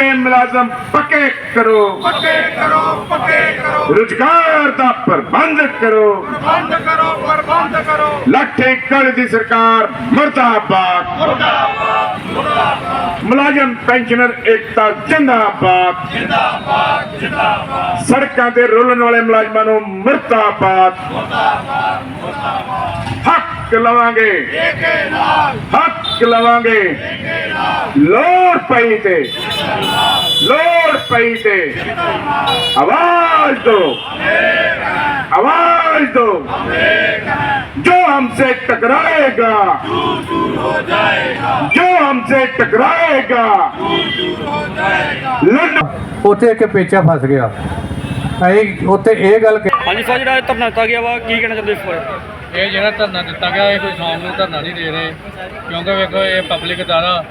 ਕੱਚੇ ਮੁਲਾਜ਼ਮ ਪੱਕੇ ਕਰੋ। ਪੱਕੇ ਕਰੋ ਪੱਕੇ ਕਰੋ। ਰੁਜ਼ਗਾਰ ਦਾ ਪ੍ਰਬੰਧ ਕਰੋ। ਬੰਦ ਕਰੋ ਪ੍ਰਬੰਧ ਕਰੋ। ਲੱਠੇ ਕਲ ਦੀ ਸਰਕਾਰ ਮਰਦਾਬਾਦ। ਮੁਰਦਾਬਾਦ ਮੁਰਦਾਬਾਦ। ਮੁਲਾਜ਼ਮ ਪੈਨਸ਼ਨਰ ਏਕਤਾ ਜਿੰਦਾਬਾਦ। ਜਿੰਦਾਬਾਦ ਜਿੰਦਾਬਾਦ। ਸੜਕਾਂ ਤੇ ਰੋਲਣ ਵਾਲੇ ਮੁਲਾਜ਼ਮਾਂ ਨੂੰ ਮਰਦਾਬਾਦ। ਹੱਕ ਲਵਾਂਗੇ। ਏਕੇ ਨਾਲ। ਹੱਕ ਲਵਾਂਗੇ ਏਕੇ ਨਾਲ ਲੋੜ ਪਈ ਤੇ ਲੋੜ ਪਈ ਤੇ आवाज दो आवाज दो जो हमसे टकराएगा दूर दूर हो जाएगा जो हमसे टकराएगा दूर हो जाएगा लड़ ਉੱਥੇ ਇੱਕ ਪੇਚਾ ਫਸ ਗਿਆ ਅਸੀਂ ਉੱਥੇ ਇਹ ਗੱਲ ਕਿ ਹਾਂਜੀ ਸਰ ਜਿਹੜਾ ਇਹ ਧਰਨਾ ਦਿੱਤਾ ਗਿਆ ਵਾ ਕੀ ਕਹਿਣਾ ਚਾਹੁੰਦੇ ਇਸ ਬਾਰੇ ਇਹ ਜਿਹੜਾ ਧਰਨਾ ਦਿੱਤਾ ਗਿਆ ਇਹ ਕੋਈ ਸ਼ਾਮ ਨੂੰ ਧਰਨਾ ਨਹੀਂ ਦੇ ਰਹੇ। ਕਿਉਂਕਿ ਵੇਖੋ ਇਹ ਪਬਲਿਕ ਅਦਾਰਾ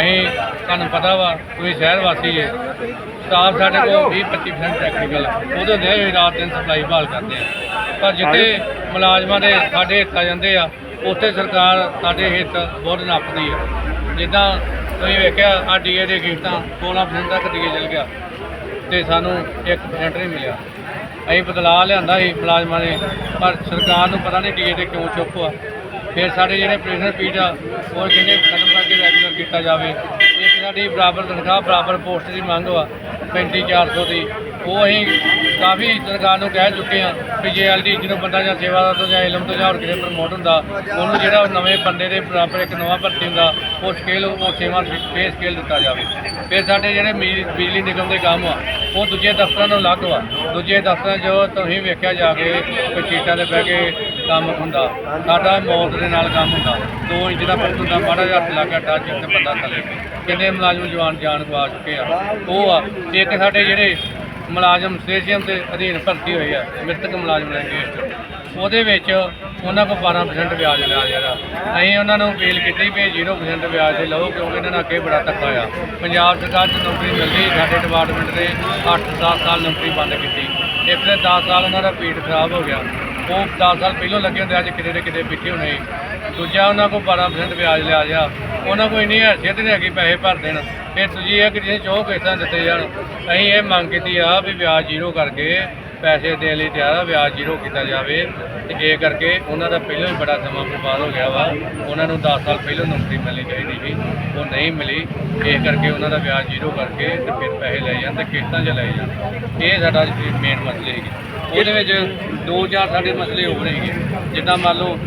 ਅਸੀਂ ਤੁਹਾਨੂੰ ਪਤਾ ਵਾ ਤੁਸੀਂ ਸ਼ਹਿਰ ਵਾਸੀ ਹੈ। ਸਟਾਫ ਸਾਡੇ ਕੋਲ 20 25% ਟੈਕਨੀਕਲ ਉਹਦੇ ਦੇ ਅਸੀਂ ਰਾਤ ਦਿਨ ਸਪਲਾਈ ਭਾਲ ਕਰਦੇ ਆ। ਪਰ ਜਿੱਥੇ ਮੁਲਾਜ਼ਮਾਂ ਦੇ ਸਾਡੇ ਹਿੱਤ ਆ ਜਾਂਦੇ ਆ ਉੱਥੇ ਸਰਕਾਰ ਸਾਡੇ ਹਿੱਤ ਬਹੁਤ ਨੱਪਦੀ ਆ। ਜਿੱਦਾਂ ਤੁਸੀਂ ਵੇਖਿਆ ਆ ਡੀਏ ਦੇ ਕੀਮਤਾਂ 16% ਤੱਕ ਡੀਏ ਚਲ ਗਿਆ। ਤੇ ਸਾਨੂੰ 1% ਨਹੀਂ ਮਿਲਿਆ। ਅਸੀਂ ਬਦਲਾਅ ਲਿਆਂਦਾ ਸੀ ਮੁਲਾਜ਼ਮਾਂ ਨੇ, ਪਰ ਸਰਕਾਰ ਨੂੰ ਪਤਾ ਨਹੀਂ ਟੀਏ ਤੇ ਕਿਉਂ ਚੁੱਪ ਆ। ਫਿਰ ਸਾਡੇ ਜਿਹੜੇ ਪ੍ਰੈਸ਼ਰ ਪੀਡ ਆ, ਉਹ ਕਹਿੰਦੇ ਖਤਮ ਕਰਕੇ ਰੈਗੂਲਰ ਕੀਤਾ ਜਾਵੇ। ਇੱਕ ਸਾਡੀ ਬਰਾਬਰ ਤਨਖਾਹ, ਬਰਾਬਰ ਪੋਸਟ ਦੀ ਮੰਗ ਵਾ 35400 ਦੀ। ਉਹ ਅਸੀਂ ਕਾਫੀ ਸਰਕਾਰ ਨੂੰ ਕਹਿ ਚੁੱਕੇ ਆ ਕਿ ਜੇ ਐਲਡੀ ਜਿਹਨੂੰ ਬੰਦਾ ਜਾਂ ਸੇਵਾਦਾਰ ਤੋਂ ਜਾਂ ਇਲਮ ਤੋਂ ਜਾਂ ਹੋਰ ਕਿਸੇ ਪ੍ਰਮੋਟ ਹੁੰਦਾ, ਉਹਨੂੰ ਜਿਹੜਾ ਉਹ ਨਵੇਂ ਬੰਦੇ ਦੇ ਬਰਾਬਰ ਇੱਕ ਨਵਾਂ ਭਰਤੀ ਹੁੰਦਾ, ਉਹ ਸਕੇਲ ਉਹ ਸੇਵਾ ਪੇ ਸਕੇਲ ਦਿੱਤਾ ਜਾਵੇ। ਫਿਰ ਸਾਡੇ ਜਿਹੜੇ ਬਿਜਲੀ ਨਿਗਮ ਦੇ ਕੰਮ ਆ, ਉਹ ਦੂਜੇ ਦਫ਼ਤਰਾਂ ਤੋਂ ਅਲੱਗ ਆ ਦੂਜੇ ਦਫ਼ਤਰਾਂ 'ਚ ਤੁਸੀਂ ਵੇਖਿਆ ਜਾ ਕੇ ਸੀਟਾਂ ਤੇ ਬਹਿ ਕੇ ਕੰਮ ਹੁੰਦਾ, ਸਾਡਾ ਮੌਤ ਦੇ ਨਾਲ ਕੰਮ ਹੁੰਦਾ। 2 ਇੰਚ ਦਾ ਫ਼ਰਕ ਹੁੰਦਾ, ਮਾੜਾ ਜਿਹਾ ਹੱਥ ਲੱਗ ਗਿਆ ਟੱਚ ਤੇ ਬੰਦਾ ਥੱਲੇ ਕਿੰਨੇ ਮੁਲਾਜ਼ਮ ਜਵਾਨ ਜਾਨ ਗਵਾ ਚੁੱਕੇ ਆ। ਉਹ ਆ, ਇੱਕ ਸਾਡੇ ਜਿਹੜੇ ਮੁਲਾਜ਼ਮ ਸਟੇਸ਼ਨ ਦੇ ਅਧੀਨ ਭਰਤੀ ਹੋਈ ਆ, ਮ੍ਰਿਤਕ ਮੁਲਾਜ਼ਮ ਨੇ ਕੇਸ ਉਹਦੇ ਵਿੱਚ ਉਹਨਾਂ ਕੋਲ 12% ਵਿਆਜ ਲਿਆ ਜਿਹੜਾ ਅਸੀਂ ਉਹਨਾਂ ਨੂੰ ਅਪੀਲ ਕੀਤੀ ਵੀ 0% ਵਿਆਜ ਤੇ ਲਓ, ਕਿਉਂਕਿ ਇਹਨਾਂ ਨਾਲ ਅੱਗੇ ਬੜਾ ਧੱਕਾ ਆ ਪੰਜਾਬ ਸਰਕਾਰ 'ਚ ਨੌਕਰੀ ਮਿਲਦੀ ਸਾਡੇ ਡਿਪਾਰਟਮੈਂਟ ਦੇ 8-10 ਸਾਲ ਨੌਕਰੀ ਬੰਦ ਕੀਤੀ। ਇੱਕ ਦੇ 10 ਸਾਲ ਉਹਨਾਂ ਦਾ ਪੀਟ ਖਰਾਬ ਹੋ ਗਿਆ। ਉਹ 10 ਸਾਲ ਪਹਿਲਾਂ ਲੱਗੇ ਹੁੰਦੇ ਅੱਜ ਕਿਤੇ ਦੇ ਕਿਤੇ ਪਿੱਛੇ ਹੋਣੇ। ਦੂਜਾ ਉਹਨਾਂ ਕੋਲ 12% ਵਿਆਜ ਲਿਆ ਜਾ। ਉਹਨਾਂ ਕੋਲ ਇੰਨੀ ਹੈਸੀਅਤ ਨਹੀਂ ਹੈਗੀ ਪੈਸੇ ਭਰ ਦੇਣ। ਫਿਰ ਤੁਸੀਂ ਇਹ ਕਿ ਜੇ ਚੋਹ ਕਿਸਾਂ ਦਿੱਤੇ ਜਾਣ। ਅਸੀਂ ਇਹ ਮੰਗ ਕੀਤੀ ਆ ਵੀ ਵਿਆਜ ਜ਼ੀਰੋ ਕਰਕੇ ਪੈਸੇ ਦੇਣ ਲਈ ਤਿਆਰ ਆ, ਵਿਆਜ ਜ਼ੀਰੋ ਕੀਤਾ ਜਾਵੇ। ਤੇ ਇਹ ਕਰਕੇ ਉਹਨਾਂ ਦਾ ਪਹਿਲਾਂ ਹੀ ਬੜਾ ਸਮਾਂ ਬਰਬਾਦ ਹੋ ਗਿਆ ਵਾ, ਉਹਨਾਂ ਨੂੰ 10 ਸਾਲ ਪਹਿਲਾਂ ਨੌਕਰੀ ਮਿਲਣੀ ਚਾਹੀਦੀ ਸੀ, ਉਹ ਨਹੀਂ ਮਿਲੀ। ਇਸ ਕਰਕੇ ਉਹਨਾਂ ਦਾ ਵਿਆਜ ਜ਼ੀਰੋ ਕਰਕੇ ਤੇ ਫਿਰ ਪੈਸੇ ਲੈ ਜਾਣ ਤੇ ਕਿਸ਼ਤਾਂ 'ਚ ਲੈ ਜਾਣ। ਇਹ ਸਾਡਾ ਮੇਨ ਮਸਲੇ ਹੈਗੇ ਉਹਦੇ ਵਿੱਚ ਦੋ ਚਾਰ ਸਾਡੇ ਮਸਲੇ ਹੋਰ ਹੈਗੇ। ਜਿੱਦਾਂ ਮੰਨ ਲਓ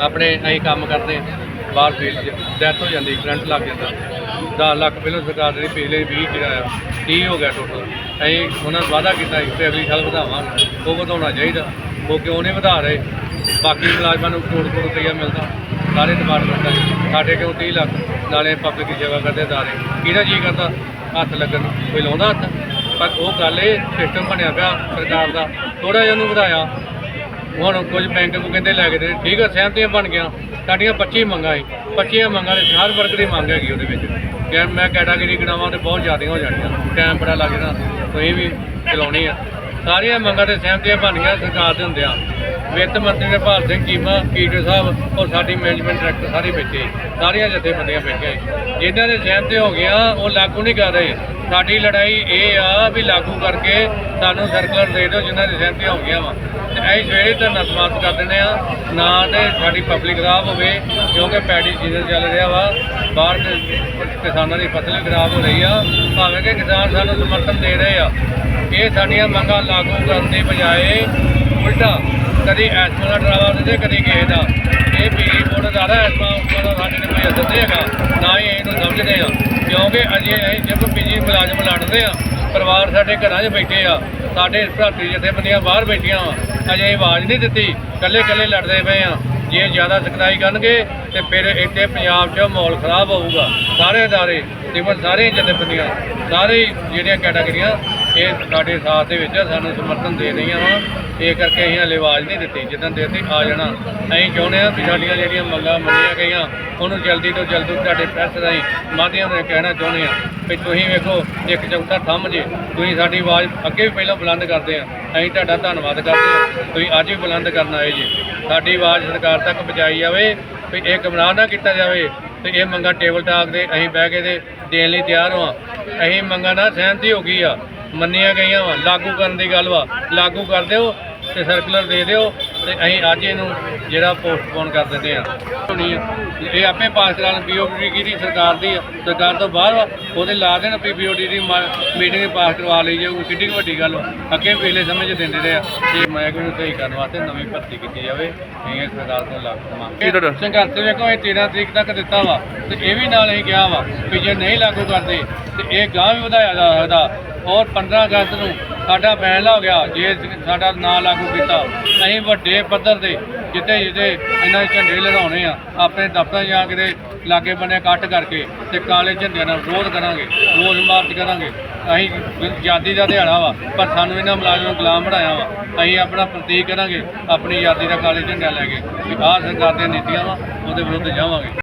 ਆਪਣੇ ਅਸੀਂ ਕੰਮ ਕਰਦੇ ਬਾਹਰ ਫੀਲਡ 'ਚ ਡੈਥ ਹੋ ਜਾਂਦੀ ਕਰੰਟ ਲੱਗ ਜਾਂਦਾ। 10 ਲੱਖ ਪਹਿਲਾਂ ਸਰਕਾਰ ਨੇ ਪਿਛਲੇ 20 ਜਿਹੜਾ ਆ 30 ਹੋ ਗਿਆ ਟੋਟਲ ਅਸੀਂ ਉਹਨਾਂ ਨੂੰ ਵਾਅਦਾ ਕੀਤਾ ਸੀ ਕਿ ਅਗਲੀ ਸਾਲ ਵਧਾਵਾਂਗੇ। ਉਹ ਵਧਾਉਣਾ ਚਾਹੀਦਾ। ਉਹ ਕਿਉਂ ਨਹੀਂ ਵਧਾ ਰਹੇ? ਬਾਕੀ ਮੁਲਾਜ਼ਮਾਂ ਨੂੰ ਕਰੋੜ ਕਰੋੜ ਰੁਪਈਆ ਮਿਲਦਾ। ਸਾਰੇ ਡਿਪਾਰਟਮੈਂਟਾਂ 'ਚ ਸਾਡੇ ਕਿਉਂ 30 ਲੱਖ? ਨਾਲੇ ਪਬਲਿਕ ਦੀ ਸੇਵਾ ਕਰਦੇ ਦਾਰੇ ਕਿਹੜਾ ਜੀ ਕਰਦਾ? ਹੱਥ ਲੱਗਣ ਕੋਈ ਲਾਉਂਦਾ ਹੱਥ? ਪਰ ਉਹ ਗੱਲ ਇਹ ਸਿਸਟਮ ਬਣਿਆ ਪਿਆ ਸਰਕਾਰ ਦਾ। ਥੋੜਾ ਜਿਹਾ ਉਹਨੂੰ ਵਧਾਇਆ। ਹੁਣ ਕੁਝ ਬੈਂਕ ਨੂੰ ਕਹਿੰਦੇ ਲੈ ਕੇ ਦੇ। ਠੀਕ ਆ, ਸਹਿਮਤੀਆਂ ਬਣ ਗਿਆ ਸਾਡੀਆਂ 25 ਮੰਗਾਂ ਸੀ। 25 ਮੰਗਾਂ ਦੇ ਹਰ ਵਰਗ ਦੀ ਮੰਗ ਹੈਗੀ ਉਹਦੇ ਵਿੱਚ। ਕਿ ਮੈਂ ਕੈਟਾਗਰੀ ਗਣਾਵਾਂ ਤੇ ਬਹੁਤ ਜ਼ਿਆਦਾ ਹੋ ਜਾਣੀਆਂ। ਟਾਈਮ ਬੜਾ ਲੱਗ ਜਾਣਾ। ਤੁਸੀਂ ਵੀ ਚਲਾਉਣੀ ਆ। ਸਾਰੀਆਂ ਮੰਗਾਂ ਤੇ ਸਹਿਮਤੀਆਂ ਬਣ ਗਈਆਂ ਸਰਕਾਰ ਦੇ ਹੁੰਦਿਆਂ। ਵਿੱਤ ਮੰਤਰੀ ਨੇ ਸਿੰਘ ਚੀਮਾ ਕੀਟਰ ਸਾਹਿਬ ਔਰ ਸਾਡੀ ਮੈਨੇਜਮੈਂਟ ਡਾਇਰੈਕਟਰ ਸਾਰੇ ਬੈਠੇ ਸਾਰੀਆਂ ਜਥੇਬੰਦੀਆਂ ਬੈਠੀਆਂ ਸੀ। ਜਿਨ੍ਹਾਂ ਦੇ ਸਹਿਮਤੀ ਹੋ ਗਿਆ ਉਹ ਲਾਗੂ ਨਹੀਂ ਕਰ ਰਹੇ। ਸਾਡੀ ਲੜਾਈ ਇਹ ਆ ਵੀ ਲਾਗੂ ਕਰਕੇ ਸਾਨੂੰ ਸਰਕਲਰ ਦੇ ਦਿਓ, ਜਿਨ੍ਹਾਂ ਦੀ ਸਹਿਮਤੀਆਂ ਹੋ ਗਈਆਂ ਵਾ। ਤੇ ਅਸੀਂ ਸਵੇਰੇ ਧਰਨਾ ਸਮਾਪਤ ਕਰ ਦਿੰਦੇ ਆ। ਨਾ ਤੇ ਸਾਡੀ ਪਬਲਿਕ ਖਰਾਬ ਹੋਵੇ, ਕਿਉਂਕਿ ਪੈਡੀ ਸੀਜ਼ਨ ਚੱਲ ਰਿਹਾ ਵਾ। ਬਾਹਰ ਦੇ ਕਿਸਾਨਾਂ ਦੀ ਫਸਲ ਵੀ ਖਰਾਬ ਹੋ ਰਹੀ ਆ। ਭਾਵੇਂ ਕਿ ਕਿਸਾਨ ਸਾਨੂੰ ਸਮਰਥਨ ਦੇ ਰਹੇ ਆ। ਇਹ ਸਾਡੀਆਂ ਮੰਗਾਂ ਲਾਗੂ ਕਰਨ ਦੀ ਬਜਾਏ ਉਲਟਾ, ਕਦੀ ਐਸਮਾ ਦਾ ਡਰਾਵਾ ਦਿੰਦੇ ਕਦੀ ਕਿਸੇ ਦਾ। ਇਹ ਬਿਜਲੀ ਬੋਰਡ ਦਾ ਐਸਮਾ ਉੱਪਰ ਦਾ ਸਾਡੇ ਤੇ ਕੋਈ ਅਸਰ ਨਹੀਂ ਹੈਗਾ, ਨਾ ਹੀ ਇਹਨੂੰ ਸਮਝਦੇ ਆ। ਕਿਉਂਕਿ ਅਜੇ ਅਸੀਂ ਜਦ ਬਿਜਲੀ ਮੁਲਾਜ਼ਮ ਲੜਦੇ ਆ, ਪਰਿਵਾਰ ਸਾਡੇ ਘਰਾਂ 'ਚ ਬੈਠੇ ਆ, ਸਾਡੇ ਭਰਾਤਰੀ ਜਥੇਬੰਦੀਆਂ ਬਾਹਰ ਬੈਠੀਆਂ ਵਾ, ਅਜੇ ਆਵਾਜ਼ ਨਹੀਂ ਦਿੱਤੀ ਇਕੱਲੇ ਇਕੱਲੇ ਲੜਦੇ ਪਏ ਆ। ਜੇ ਜ਼ਿਆਦਾ ਸਖਤਾਈ ਕਰਨਗੇ, ਤੇ ਫਿਰ ਇੱਥੇ ਪੰਜਾਬ 'ਚ ਮਾਹੌਲ ਖਰਾਬ ਹੋਊਗਾ। ਸਾਰੇ ਅਦਾਰੇ, ਤਕਰੀਬਨ ਸਾਰੇ ਜਥੇਬੰਦੀਆਂ, ਸਾਰੇ ਜਿਹੜੀਆਂ ਕੈਟਾਗਰੀਆਂ ਇਹ ਸਾਡੇ ਸਾਥ ਦੇ ਵਿੱਚ ਸਾਨੂੰ ਸਮਰਥਨ ਦੇ ਰਹੀਆਂ ਵਾ। ਇਹ ਕਰਕੇ ਅਸੀਂ ਹਲੇ ਆਵਾਜ਼ ਨਹੀਂ ਦਿੱਤੀ। ਜਿੱਦਾਂ ਦੇ ਅਸੀਂ ਆ ਜਾਣਾ, ਅਸੀਂ ਚਾਹੁੰਦੇ ਹਾਂ ਵੀ ਸਾਡੀਆਂ ਜਿਹੜੀਆਂ ਮੰਗਾਂ ਮੰਨੀਆਂ ਗਈਆਂ, ਉਹਨੂੰ ਜਲਦੀ ਤੋਂ ਜਲਦੀ ਤੁਹਾਡੇ ਪ੍ਰੈਸ ਰਾਹੀਂ ਮਾਧਿਅਮ ਰਾਹੀਂ ਕਹਿਣਾ ਚਾਹੁੰਦੇ ਹਾਂ ਵੀ ਤੁਸੀਂ ਵੇਖੋ, ਇੱਕ ਚੌਥਾ ਥੰਮ ਜੇ। ਤੁਸੀਂ ਸਾਡੀ ਆਵਾਜ਼ ਅੱਗੇ ਵੀ ਪਹਿਲਾਂ ਬੁਲੰਦ ਕਰਦੇ ਆ। ਅਸੀਂ ਤੁਹਾਡਾ ਧੰਨਵਾਦ ਕਰਦੇ ਹਾਂ। ਤੁਸੀਂ ਅੱਜ ਵੀ ਬੁਲੰਦ ਕਰਨ ਆਏ ਜੀ। ਸਾਡੀ ਆਵਾਜ਼ ਸਰਕਾਰ ਤੱਕ ਪਹੁੰਚਾਈ ਜਾਵੇ, ਵੀ ਇਹ ਗੁੰਮਰਾਹ ਨਾ ਕੀਤਾ ਜਾਵੇ। ਤੇ ਇਹ ਮੰਗਾਂ ਟੇਬਲ ਟਾਕ ਦੇ ਅਸੀਂ ਬਹਿ ਕੇ ਤੇ ਦੇਣ ਲਈ ਤਿਆਰ ਹਾਂ ਅਸੀਂ ਮੰਗਾਂ ਨਾਲ ਸਹਿਮਤੀ ਹੋ ਗਈ ਆ। ਮੰਨੀਆਂ ਗਈਆਂ ਵਾ ਲਾਗੂ ਕਰਨ ਦੀ ਗੱਲ ਵਾ। ਲਾਗੂ ਕਰ ਦਿਓ ਤੇ ਸਰਕੂਲਰ ਦੇ ਦਿਓ ਤੇ ਅਸੀਂ ਅੱਜ ਇਹਨੂੰ ਜਿਹੜਾ ਪੋਸਟਪੋਨ ਕਰ ਦਿੰਦੇ ਆ ਹੋਣੀ। ਇਹ ਆਪੇ ਪਾਸ ਕਰਾਉਣ ਪੀਓਡੀ ਦੀ ਸਰਕਾਰ ਦੀ ਸਰਕਾਰ ਤੋਂ ਬਾਹਰ ਵਾ ਉਹਦੇ ਲਾ ਦੇਣ ਪੀਓਡੀ ਦੀ ਮੀਟਿੰਗ ਪਾਸ ਕਰਵਾ ਲਈ ਜਾਊ ਕਿੱਡੀ ਕੁ ਵੱਡੀ ਗੱਲ ਵਾ। ਅੱਗੇ ਪਿਛਲੇ ਸਮੇਂ 'ਚ ਦਿੰਦੇ ਰਹੇ ਆ। ਤੇ ਮੈਂ ਕੋਈ ਸਹੀ ਕਰਨ ਵਾਸਤੇ ਨਵੀਂ ਭਰਤੀ ਕੀਤੀ ਜਾਵੇ। ਇਹ ਸਰਕਾਰ ਤੋਂ ਲਾਗੂ ਕੀ? ਮੰਗ ਸੰਘਰਸ਼ ਵੇਖੋ ਇਹ 13 ਤਰੀਕ ਤੱਕ ਦਿੱਤਾ ਵਾ। ਤੇ ਇਹ ਵੀ ਨਾਲ ਅਸੀਂ ਕਿਹਾ ਵਾ ਕਿ ਜੇ ਨਹੀਂ ਲਾਗੂ ਕਰਦੇ ਤੇ ਇਹ ਗਾਂ ਵੀ ਵਧਾਇਆ ਜਾ ਸਕਦਾ। ਔਰ 15 ਅਗਸਤ ਨੂੰ ਸਾਡਾ ਫੈਸਲਾ ਹੋ ਗਿਆ ਜੇ ਸਾਡਾ ਨਾਂ ਲਾਗੂ ਕੀਤਾ। ਅਸੀਂ ਵੱਡੇ ਪੱਧਰ ਤੇ ਜਿੱਥੇ ਜਿੱਥੇ ਇਹਨਾਂ ਝੰਡੇ ਲਹਿਰਾਉਣੇ ਆ, ਆਪਣੇ ਦਫ਼ਤਰ ਜਾ ਕੇ ਲਾਗੇ ਬੰਨੇ ਇਕੱਠ ਕਰਕੇ ਤੇ ਕਾਲੇ ਝੰਡਿਆਂ ਨਾਲ ਵਿਰੋਧ ਕਰਾਂਗੇ, ਰੋਸ ਮਾਰਚ ਕਰਾਂਗੇ। ਅਸੀਂ ਆਜ਼ਾਦੀ ਦਾ ਦਿਹਾੜਾ ਵਾ, ਪਰ ਸਾਨੂੰ ਇਹਨਾਂ ਮੁਲਾਜ਼ਮਾਂ ਨੂੰ ਗੁਲਾਮ ਬਣਾਇਆ ਵਾ। ਅਸੀਂ ਆਪਣਾ ਪ੍ਰਤੀਕ ਕਰਾਂਗੇ, ਆਪਣੀ ਆਜ਼ਾਦੀ ਦਾ ਕਾਲੇ ਝੰਡਾ ਲੈ ਕੇ। ਵੀ ਆਹ ਸਰਕਾਰ ਦੀਆਂ ਨੀਤੀਆਂ ਵਾ, ਉਹਦੇ ਵਿਰੁੱਧ ਜਾਵਾਂਗੇ।